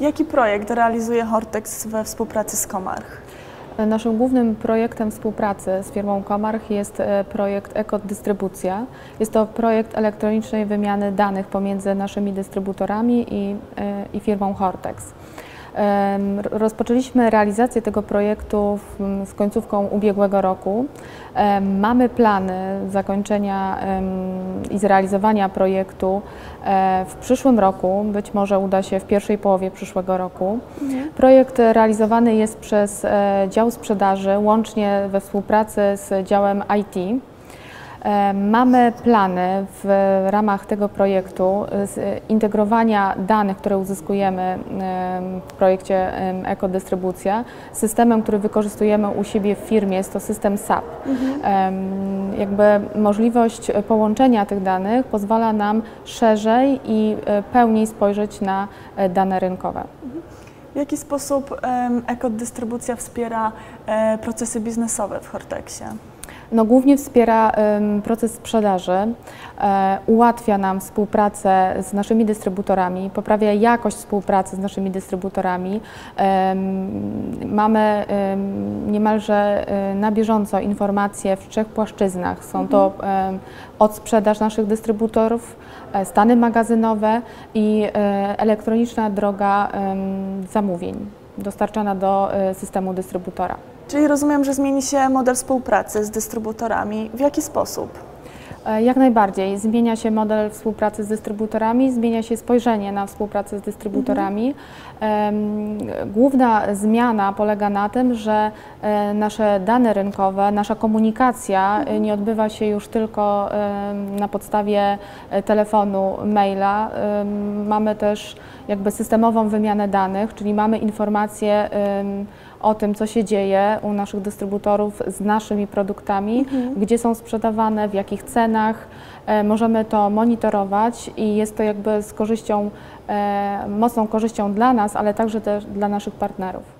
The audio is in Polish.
Jaki projekt realizuje Hortex we współpracy z Komarch? Naszym głównym projektem współpracy z firmą Komarch jest e, projekt Ekodystrybucja. Jest to projekt elektronicznej wymiany danych pomiędzy naszymi dystrybutorami i, e, i firmą Hortex. Rozpoczęliśmy realizację tego projektu z końcówką ubiegłego roku. Mamy plany zakończenia i zrealizowania projektu e, w przyszłym roku, być może uda się w pierwszej połowie przyszłego roku. Mhm. Projekt realizowany jest przez e, dział sprzedaży łącznie we współpracy z działem IT. E, mamy plany w ramach tego projektu integrowania danych, które uzyskujemy e, w projekcie Ekodystrybucja. Systemem, który wykorzystujemy u siebie w firmie jest to system SAP. Mhm. Jakby możliwość połączenia tych danych pozwala nam szerzej i e, pełniej spojrzeć na dane rynkowe. Mhm. W jaki sposób ekodystrybucja wspiera procesy biznesowe w Hortexie? No, głównie wspiera proces sprzedaży, e, ułatwia nam współpracę z naszymi dystrybutorami, poprawia jakość współpracy z naszymi dystrybutorami. Mamy niemalże e, na bieżąco informacje w trzech płaszczyznach. Są to mhm. od sprzedaż naszych dystrybutorów, e, stany magazynowe i elektroniczna droga zamówień dostarczana do systemu dystrybutora. Czyli rozumiem, że zmieni się model współpracy z dystrybutorami. W jaki sposób? E, jak najbardziej. Zmienia się model współpracy z dystrybutorami, zmienia się spojrzenie na współpracę z dystrybutorami. Mhm. Główna zmiana polega na tym, że e, nasze dane rynkowe, nasza komunikacja e, mhm. nie odbywa się już tylko na podstawie telefonu, maila. Mamy też jakby systemową wymianę danych, czyli mamy informacje o tym, co się dzieje u naszych dystrybutorów z naszymi produktami, mhm. gdzie są sprzedawane, w jakich cenach. E, możemy to monitorować i jest to jakby z korzyścią, e, mocną korzyścią dla nas, ale także też dla naszych partnerów.